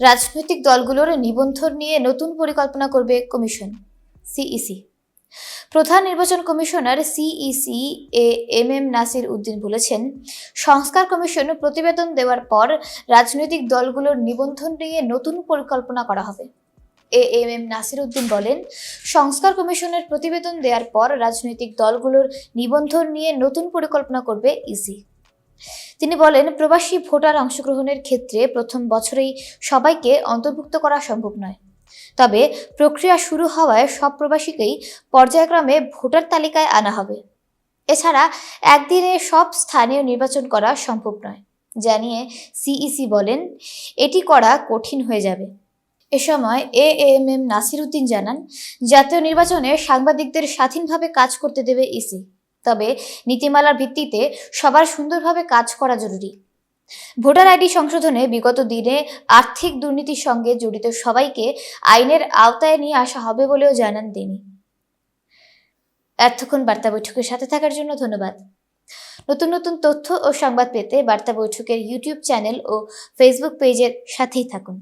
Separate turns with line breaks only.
রাজনৈতিক দলগুলোর নিবন্ধন নিয়ে নতুন পরিকল্পনা করবে কমিশন, সিইসি। প্রধান নির্বাচন commissioner CEC A M M Nasir Uddin বলেছেন, সংস্কার কমিশন প্রতিবেদন দেওয়ার পর রাজনৈতিক দলগুলোর নিবন্ধন নিয়ে নতুন পরিকল্পনা করা হবে। A M M Nasir Uddin বলেন, সংস্কার কমিশনের প্রতিবেদন দেওয়ার পর রাজনৈতিক দলগুলোর নিবন্ধন নিয়ে নতুন পরিকল্পনা করবে ইসি। তিনি বলেন, প্রবাসী ভোটার অংশগ্রহণের ক্ষেত্রে প্রথম বছরেই সবাইকে অন্তর্ভুক্ত করা সম্ভব নয়। তবে প্রক্রিয়া শুরু হওয়ায় সব প্রবাসীকেই পর্যায়ক্রমে ভোটার তালিকায় আনা হবে। এছাড়া একদিনে সব স্থানীয় নির্বাচন করা সম্ভব নয়, জানিয়ে সিইসি বলেন, এটি করা কঠিন হয়ে যাবে। এ সময় A M M Nasir Uddin জানান, জাতীয় নির্বাচনে সাংবাদিকদের স্বাধীনভাবে কাজ করতে দেবে ইসি। তবে নীতিমালার ভিত্তিতে সবার সুন্দরভাবে কাজ করা জরুরি। ভোটার আইডি সংশোধনে বিগত দিনে আর্থিক দুর্নীতির সঙ্গে জড়িত সবাইকে আইনের আওতায় নিয়ে আসা হবে বলেও জানান তিনি। এতক্ষণ বার্তা বৈঠকের সাথে থাকার জন্য ধন্যবাদ। নতুন নতুন তথ্য ও সংবাদ পেতে বার্তা বৈঠকের ইউটিউব চ্যানেল ও ফেসবুক পেজের সাথেই থাকুন।